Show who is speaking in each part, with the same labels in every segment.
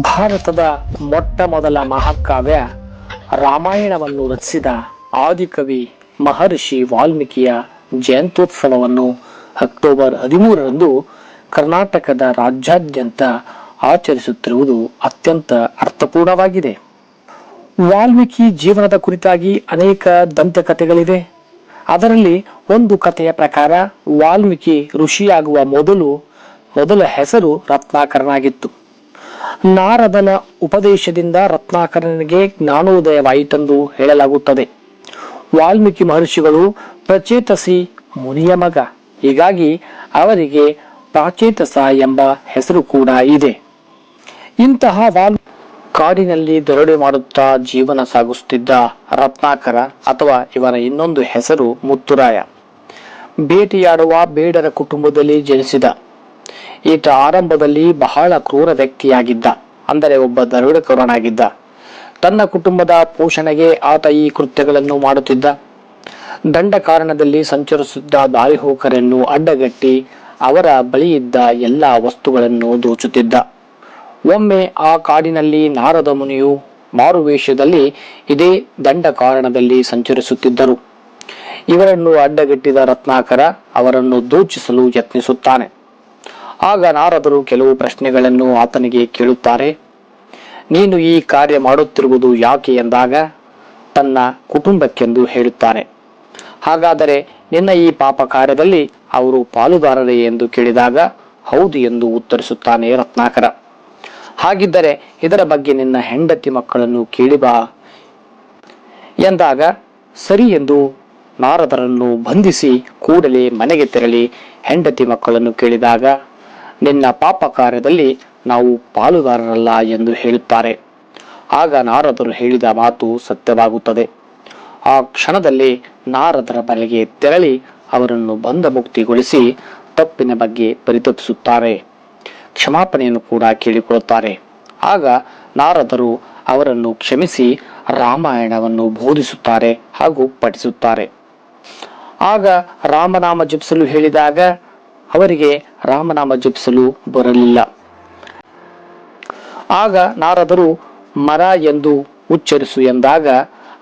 Speaker 1: ಭಾರತದ ಮೊಟ್ಟ ಮೊದಲ ಮಹಾಕಾವ್ಯ ರಾಮಾಯಣವನ್ನು ರಚಿಸಿದ ಆದಿಕವಿ ಮಹರ್ಷಿ ವಾಲ್ಮೀಕಿಯ ಜಯಂತ್ಯೋತ್ಸವವನ್ನು ಅಕ್ಟೋಬರ್ ಹದಿಮೂರರಂದು ಕರ್ನಾಟಕದ ರಾಜ್ಯಾದ್ಯಂತ ಆಚರಿಸುತ್ತಿರುವುದು ಅತ್ಯಂತ ಅರ್ಥಪೂರ್ಣವಾಗಿದೆ. ವಾಲ್ಮೀಕಿ ಜೀವನದ ಕುರಿತಾಗಿ ಅನೇಕ ದಂತಕಥೆಗಳಿವೆ. ಅದರಲ್ಲಿ ಒಂದು ಕಥೆಯ ಪ್ರಕಾರ ವಾಲ್ಮೀಕಿ ಋಷಿಯಾಗುವ ಮೊದಲು ಮೊದಲ ಹೆಸರು ರತ್ನಾಕರನಾಗಿತ್ತು. ನಾರದನ ಉಪದೇಶದಿಂದ ರತ್ನಾಕರನಿಗೆ ಜ್ಞಾನೋದಯವಾಯಿತೆಂದು ಹೇಳಲಾಗುತ್ತದೆ. ವಾಲ್ಮೀಕಿ ಮಹರ್ಷಿಗಳು ಪ್ರಚೇತಸಿ ಮುನಿಯ ಮಗ. ಹೀಗಾಗಿ ಅವರಿಗೆ ಪ್ರಾಚೇತಸ ಎಂಬ ಹೆಸರು ಕೂಡ ಇದೆ. ಇಂತಹ ವಾಲ್ ಕಾಡಿನಲ್ಲಿ ದರೋಡೆ ಮಾಡುತ್ತಾ ಜೀವನ ಸಾಗಿಸುತ್ತಿದ್ದ ರತ್ನಾಕರ ಅಥವಾ ಇವನ ಇನ್ನೊಂದು ಹೆಸರು ಮುತ್ತುರಾಯ. ಬೇಟೆಯಾಡುವ ಬೇಡರ ಕುಟುಂಬದಲ್ಲಿ ಜನಿಸಿದ. ಈತ ಆರಂಭದಲ್ಲಿ ಬಹಳ ಕ್ರೂರ ವ್ಯಕ್ತಿಯಾಗಿದ್ದ, ಅಂದರೆ ಒಬ್ಬ ದರೋಡೆಕೋರನಾಗಿದ್ದ. ತನ್ನ ಕುಟುಂಬದ ಪೋಷಣೆಗೆ ಆತ ಈ ಕೃತ್ಯಗಳನ್ನು ಮಾಡುತ್ತಿದ್ದ. ದಂಡ ಕಾರಣದಲ್ಲಿ ಸಂಚರಿಸುತ್ತಿದ್ದ ದಾರಿಹೋಕರನ್ನು ಅಡ್ಡಗಟ್ಟಿ ಅವರ ಬಳಿಯಿದ್ದ ಎಲ್ಲ ವಸ್ತುಗಳನ್ನು ದೋಚುತ್ತಿದ್ದ. ಒಮ್ಮೆ ಆ ಕಾಡಿನಲ್ಲಿ ನಾರದ ಮುನಿಯು ಮಾರುವೇಷದಲ್ಲಿ ಇದೇ ದಂಡ ಕಾರಣದಲ್ಲಿ ಸಂಚರಿಸುತ್ತಿದ್ದರು. ಇವರನ್ನು ಅಡ್ಡಗಟ್ಟಿದ ರತ್ನಾಕರ ಅವರನ್ನು ದೋಚಿಸಲು ಯತ್ನಿಸುತ್ತಾನೆ. ಆಗ ನಾರದರು ಕೆಲವು ಪ್ರಶ್ನೆಗಳನ್ನು ಆತನಿಗೆ ಕೇಳುತ್ತಾರೆ. ನೀನು ಈ ಕಾರ್ಯ ಮಾಡುತ್ತಿರುವುದು ಯಾಕೆ ಎಂದಾಗ, ತನ್ನ ಕುಟುಂಬಕ್ಕೆಂದು ಹೇಳುತ್ತಾನೆ. ಹಾಗಾದರೆ ನಿನ್ನ ಈ ಪಾಪ ಕಾರ್ಯದಲ್ಲಿ ಅವರು ಪಾಲುದಾರರೇ ಎಂದು ಕೇಳಿದಾಗ, ಹೌದು ಎಂದು ಉತ್ತರಿಸುತ್ತಾನೆ ರತ್ನಾಕರ. ಹಾಗಿದ್ದರೆ ಇದರ ಬಗ್ಗೆ ನಿನ್ನ ಹೆಂಡತಿ ಮಕ್ಕಳನ್ನು ಕೇಳಿಬಾ ಎಂದಾಗ, ಸರಿ ಎಂದು ನಾರದರನ್ನು ಬಂಧಿಸಿ ಕೂಡಲೇ ಮನೆಗೆ ತೆರಳಿ ಹೆಂಡತಿ ಮಕ್ಕಳನ್ನು ಕೇಳಿದಾಗ ನಿನ್ನ ಪಾಪ ಕಾರ್ಯದಲ್ಲಿ ನಾವು ಪಾಲುದಾರರಲ್ಲ ಎಂದು ಹೇಳುತ್ತಾರೆ. ಆಗ ನಾರದರು ಹೇಳಿದ ಮಾತು ಸತ್ಯವಾಗುತ್ತದೆ. ಆ ಕ್ಷಣದಲ್ಲಿ ನಾರದರ ಬಲೆಗೆ ತೆರಳಿ ಅವರನ್ನು ಬಂಧ ಮುಕ್ತಿಗೊಳಿಸಿ ತಪ್ಪಿನ ಬಗ್ಗೆ ಪರಿತಪಿಸುತ್ತಾರೆ ಕ್ಷಮಾಪಣೆಯನ್ನು ಕೂಡ ಕೇಳಿಕೊಳ್ಳುತ್ತಾರೆ. ಆಗ ನಾರದರು ಅವರನ್ನು ಕ್ಷಮಿಸಿ ರಾಮಾಯಣವನ್ನು ಬೋಧಿಸುತ್ತಾರೆ ಹಾಗೂ ಪಠಿಸುತ್ತಾರೆ. ಆಗ ರಾಮನಾಮ ಜಪಿಸಲು ಹೇಳಿದಾಗ ಅವರಿಗೆ ರಾಮನಾಮ ಜಪಿಸಲು ಬರಲಿಲ್ಲ. ಆಗ ನಾರದರು ಮರ ಎಂದು ಉಚ್ಚರಿಸು ಎಂದಾಗ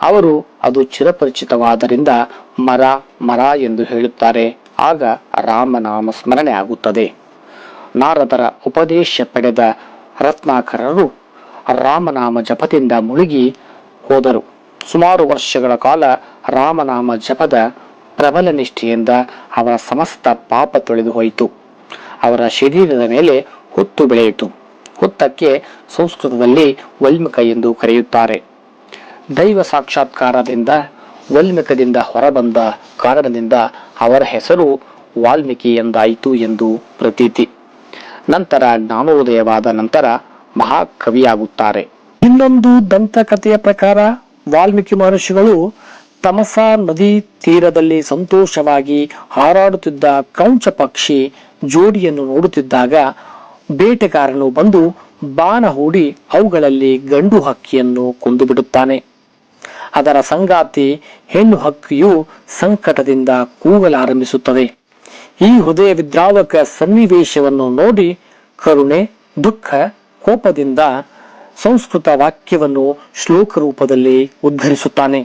Speaker 1: ಅವರು, ಅದು ಚಿರಪರಿಚಿತವಾದ್ದರಿಂದ ಮರ ಮರ ಎಂದು ಹೇಳುತ್ತಾರೆ. ಆಗ ರಾಮನಾಮ ಸ್ಮರಣೆ ಆಗುತ್ತದೆ. ನಾರದರ ಉಪದೇಶ ಪಡೆದ ರತ್ನಾಕರರು ರಾಮನಾಮ ಜಪದಿಂದ ಮುಳುಗಿ ಹೋದರು. ಸುಮಾರು ವರ್ಷಗಳ ಕಾಲ ರಾಮನಾಮ ಜಪದ ಪ್ರಬಲ ನಿಷ್ಠೆಯಿಂದ ಅವರ ಸಮಸ್ತ ಪಾಪ ತೊಳೆದು ಹೋಯಿತು. ಅವರ ಶರೀರದ ಮೇಲೆ ಹುತ್ತು ಬೆಳೆಯಿತು. ಹುತ್ತಕ್ಕೆ ಸಂಸ್ಕೃತದಲ್ಲಿ ವಲ್ಮಿಕ ಎಂದು ಕರೆಯುತ್ತಾರೆ. ದೈವ ಸಾಕ್ಷಾತ್ಕಾರದಿಂದ, ವಲ್ಮಿಕದಿಂದ ಹೊರಬಂದ ಕಾರಣದಿಂದ ಅವರ ಹೆಸರು ವಾಲ್ಮೀಕಿ ಎಂದಾಯಿತು ಎಂದು ಪ್ರತೀತಿ. ನಂತರ ಜ್ಞಾನೋದಯವಾದ ನಂತರ ಮಹಾಕವಿಯಾಗುತ್ತಾರೆ. ಇನ್ನೊಂದು ದಂತಕಥೆಯ ಪ್ರಕಾರ ವಾಲ್ಮೀಕಿ ಮಹರ್ಷಿಗಳು ತಮಸಾ ನದಿ ತೀರದಲ್ಲಿ ಸಂತೋಷವಾಗಿ ಹಾರಾಡುತ್ತಿದ್ದ ಕೌಂಚ ಪಕ್ಷಿ ಜೋಡಿಯನ್ನು ನೋಡುತ್ತಿದ್ದಾಗ ಬೇಟೆಗಾರನು ಬಂದು ಬಾಣ ಹೂಡಿ ಅವುಗಳಲ್ಲಿ ಗಂಡು ಹಕ್ಕಿಯನ್ನು ಕೊಂದು ಬಿಡುತ್ತಾನೆ ಅದರ ಸಂಗಾತಿ ಹೆಣ್ಣು ಹಕ್ಕಿಯು ಸಂಕಟದಿಂದ ಕೂಗಲಾರಂಭಿಸುತ್ತದೆ. ಈ ಹೃದಯ ವಿದ್ರಾವಕ ಸನ್ನಿವೇಶವನ್ನು ನೋಡಿ ಕರುಣೆ, ದುಃಖ, ಕೋಪದಿಂದ ಸಂಸ್ಕೃತ ವಾಕ್ಯವನ್ನು ಶ್ಲೋಕ ರೂಪದಲ್ಲಿ ಉದ್ಧರಿಸುತ್ತಾನೆ.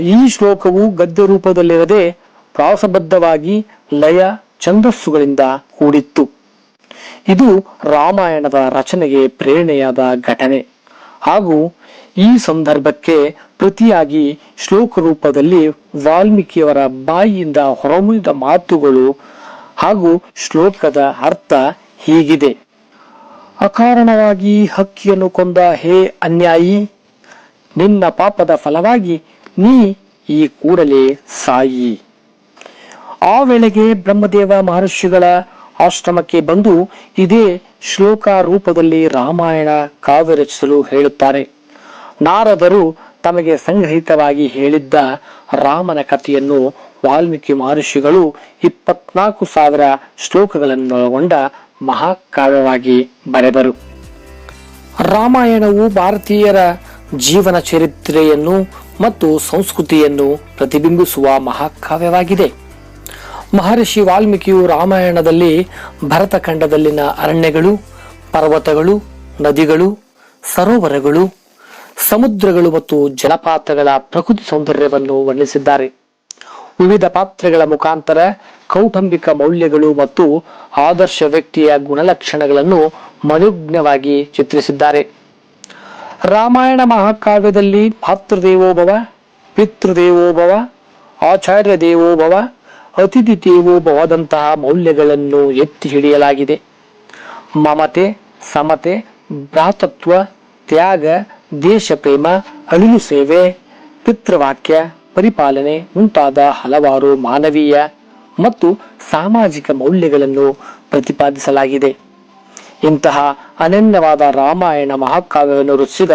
Speaker 1: ಈ ಶ್ಲೋಕವು ಗದ್ಯ ರೂಪದಲ್ಲಿರದೆ ಪ್ರಾಸಬದ್ಧವಾಗಿ ಲಯ, ಛಂದಸ್ಸುಗಳಿಂದ ಕೂಡಿತ್ತು. ಇದು ರಾಮಾಯಣದ ರಚನೆಗೆ ಪ್ರೇರಣೆಯಾದ ಘಟನೆ. ಹಾಗೂ ಈ ಸಂದರ್ಭಕ್ಕೆ ಪ್ರತಿಯಾಗಿ ಶ್ಲೋಕ ರೂಪದಲ್ಲಿ ವಾಲ್ಮೀಕಿಯವರ ಬಾಯಿಯಿಂದ ಹೊರಮುದ ಮಾತುಗಳು ಹಾಗೂ ಶ್ಲೋಕದ ಅರ್ಥ ಹೀಗಿದೆ. ಅಕಾರಣವಾಗಿ ಹಕ್ಕಿಯನ್ನು ಕೊಂದ ಹೇ ಅನ್ಯಾಯಿ, ನಿನ್ನ ಪಾಪದ ಫಲವಾಗಿ ನೀ ಈ ಕೂಡಲೇ ಸಾಯಿ. ಆ ವೇಳೆಗೆ ಬ್ರಹ್ಮದೇವ ಮಹರ್ಷಿಗಳ ಆಶ್ರಮಕ್ಕೆ ಬಂದು ಇದೇ ಶ್ಲೋಕ ರೂಪದಲ್ಲಿ ರಾಮಾಯಣ ಕಾವ್ಯ ರಚಿಸಲು ಹೇಳುತ್ತಾರೆ. ನಾರದರು ತಮಗೆ ಸಂಗ್ರಹಿತವಾಗಿ ಹೇಳಿದ್ದ ರಾಮನ ಕಥೆಯನ್ನು ವಾಲ್ಮೀಕಿ ಮಹರ್ಷಿಗಳು ಇಪ್ಪತ್ನಾಲ್ಕು ಸಾವಿರ ಶ್ಲೋಕಗಳನ್ನೊಳಗೊಂಡ ಮಹಾಕಾವ್ಯವಾಗಿ ಬರೆದರು. ರಾಮಾಯಣವು ಭಾರತೀಯರ ಜೀವನ ಚರಿತ್ರೆಯನ್ನು ಮತ್ತು ಸಂಸ್ಕೃತಿಯನ್ನು ಪ್ರತಿಬಿಂಬಿಸುವ ಮಹಾಕಾವ್ಯವಾಗಿದೆ. ಮಹರ್ಷಿ ವಾಲ್ಮೀಕಿಯು ರಾಮಾಯಣದಲ್ಲಿ ಭರತಖಂಡದಲ್ಲಿನ ಅರಣ್ಯಗಳು, ಪರ್ವತಗಳು, ನದಿಗಳು, ಸರೋವರಗಳು, ಸಮುದ್ರಗಳು ಮತ್ತು ಜಲಪಾತಗಳ ಪ್ರಕೃತಿ ಸೌಂದರ್ಯವನ್ನು ವರ್ಣಿಸಿದ್ದಾರೆ. ವಿವಿಧ ಪಾತ್ರಗಳ ಮುಖಾಂತರ ಕೌಟುಂಬಿಕ ಮೌಲ್ಯಗಳು ಮತ್ತು ಆದರ್ಶ ವ್ಯಕ್ತಿಯ ಗುಣಲಕ್ಷಣಗಳನ್ನು ಮನುಜ್ಞವಾಗಿ ಚಿತ್ರಿಸಿದ್ದಾರೆ. ರಾಮಾಯಣ ಮಹಾಕಾವ್ಯದಲ್ಲಿ ಮಾತೃದೇವೋಭವ ಪಿತೃದೇವೋಭವ ಆಚಾರ್ಯ ದೇವೋಭವ ಅತಿಥಿ ದೇವೋಭವದಂತಹ ಮೌಲ್ಯಗಳನ್ನು ಎತ್ತಿ ಹಿಡಿಯಲಾಗಿದೆ. ಮಮತೆ, ಸಮತೆ, ಭ್ರಾತತ್ವ, ತ್ಯಾಗ ದೇಶ ಪ್ರೇಮ ಅಳಿಲು ಸೇವೆ, ಪಿತೃವಾಕ್ಯ, ಪರಿಪಾಲನೆ ಮುಂತಾದ ಹಲವಾರು ಮಾನವೀಯ ಮತ್ತು ಸಾಮಾಜಿಕ ಮೌಲ್ಯಗಳನ್ನು ಪ್ರತಿಪಾದಿಸಲಾಗಿದೆ. ಇಂತಹ ಅನನ್ಯವಾದ ರಾಮಾಯಣ ಮಹಾಕಾವ್ಯವನ್ನು ರಚಿಸಿದ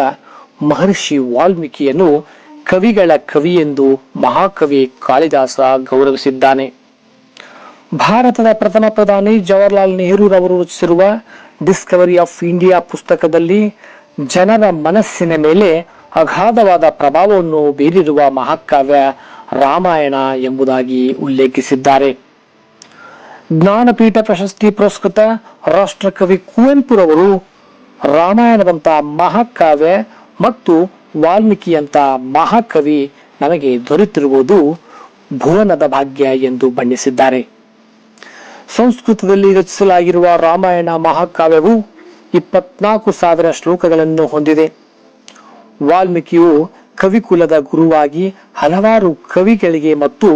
Speaker 1: ಮಹರ್ಷಿ ವಾಲ್ಮೀಕಿಯನ್ನು ಕವಿಗಳ ಕವಿ ಎಂದು ಮಹಾಕವಿ ಕಾಳಿದಾಸ ಗೌರವಿಸಿದ್ದಾನೆ. ಭಾರತದ ಪ್ರಥಮ ಪ್ರಧಾನಿ ಜವಾಹರ್ಲಾಲ್ ನೆಹರೂರವರು ರಚಿಸಿರುವ ಡಿಸ್ಕವರಿ ಆಫ್ ಇಂಡಿಯಾ ಪುಸ್ತಕದಲ್ಲಿ ಜನರ ಮನಸ್ಸಿನ ಮೇಲೆ ಅಗಾಧವಾದ ಪ್ರಭಾವವನ್ನು ಬೀರಿರುವ ಮಹಾಕಾವ್ಯ ರಾಮಾಯಣ ಎಂಬುದಾಗಿ ಉಲ್ಲೇಖಿಸಿದ್ದಾರೆ. ಜ್ಞಾನಪೀಠ ಪ್ರಶಸ್ತಿ ಪುರಸ್ಕೃತ ರಾಷ್ಟ್ರಕವಿ ಕುವೆಂಪುರವರು ರಾಮಾಯಣದಂತ ಮಹಾಕಾವ್ಯ ಮತ್ತು ವಾಲ್ಮೀಕಿಯಂತ ಮಹಾಕವಿ ನಮಗೆ ದೊರೆತಿರುವುದು ಭುವನದ ಭಾಗ್ಯ ಎಂದು ಬಣ್ಣಿಸಿದ್ದಾರೆ. ಸಂಸ್ಕೃತದಲ್ಲಿ ರಚಿಸಲಾಗಿರುವ ರಾಮಾಯಣ ಮಹಾಕಾವ್ಯವು ಇಪ್ಪತ್ನಾಲ್ಕು ಸಾವಿರ ಶ್ಲೋಕಗಳನ್ನು ಹೊಂದಿದೆ. ವಾಲ್ಮೀಕಿಯು ಕವಿಕುಲದ ಗುರುವಾಗಿ ಹಲವಾರು ಕವಿಗಳಿಗೆ ಮತ್ತು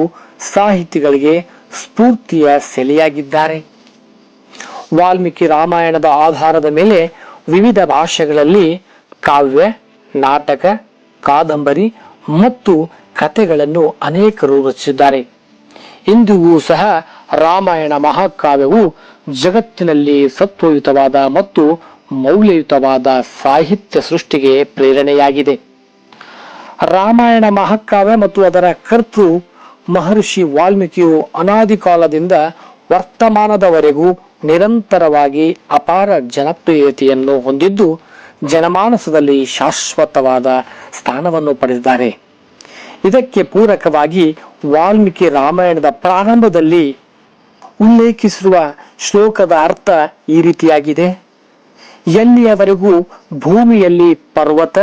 Speaker 1: ಸಾಹಿತಿಗಳಿಗೆ ಸ್ಫೂರ್ತಿಯ ಸೆಲೆಯಾಗಿದ್ದಾರೆ. ವಾಲ್ಮೀಕಿ ರಾಮಾಯಣದ ಆಧಾರದ ಮೇಲೆ ವಿವಿಧ ಭಾಷೆಗಳಲ್ಲಿ ಕಾವ್ಯ, ನಾಟಕ, ಕಾದಂಬರಿ ಮತ್ತು ಕಥೆಗಳನ್ನು ಅನೇಕರು ರಚಿಸಿದ್ದಾರೆ. ಇಂದಿಗೂ ಸಹ ರಾಮಾಯಣ ಮಹಾಕಾವ್ಯವು ಜಗತ್ತಿನಲ್ಲಿ ಸತ್ವಯುತವಾದ ಮತ್ತು ಮೌಲ್ಯಯುತವಾದ ಸಾಹಿತ್ಯ ಸೃಷ್ಟಿಗೆ ಪ್ರೇರಣೆಯಾಗಿದೆ. ರಾಮಾಯಣ ಮಹಾಕಾವ್ಯ ಮತ್ತು ಅದರ ಕರ್ತೃ ಮಹರ್ಷಿ ವಾಲ್ಮೀಕಿಯು ಅನಾದಿ ಕಾಲದಿಂದ ವರ್ತಮಾನದವರೆಗೂ ನಿರಂತರವಾಗಿ ಅಪಾರ ಜನಪ್ರಿಯತೆಯನ್ನು ಹೊಂದಿದ್ದು, ಜನಮಾನಸದಲ್ಲಿ ಶಾಶ್ವತವಾದ ಸ್ಥಾನವನ್ನು ಪಡೆದಿದ್ದಾರೆ. ಇದಕ್ಕೆ ಪೂರಕವಾಗಿ ವಾಲ್ಮೀಕಿ ರಾಮಾಯಣದ ಪ್ರಾರಂಭದಲ್ಲಿ ಉಲ್ಲೇಖಿಸಿರುವ ಶ್ಲೋಕದ ಅರ್ಥ ಈ ರೀತಿಯಾಗಿದೆ. ಎಲ್ಲಿಯವರೆಗೂ ಭೂಮಿಯಲ್ಲಿ ಪರ್ವತ,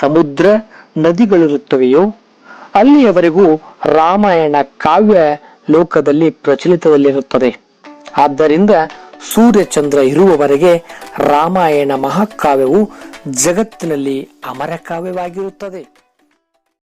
Speaker 1: ಸಮುದ್ರ, ನದಿಗಳಿರುತ್ತವೆಯೋ ಅಲ್ಲಿಯವರೆಗೂ ರಾಮಾಯಣ ಕಾವ್ಯ ಲೋಕದಲ್ಲಿ ಪ್ರಚಲಿತದಲ್ಲಿರುತ್ತದೆ. ಆದ್ದರಿಂದ ಸೂರ್ಯಚಂದ್ರ ಇರುವವರೆಗೆ ರಾಮಾಯಣ ಮಹಾಕಾವ್ಯವು ಜಗತ್ತಿನಲ್ಲಿ ಅಮರ ಕಾವ್ಯವಾಗಿರುತ್ತದೆ.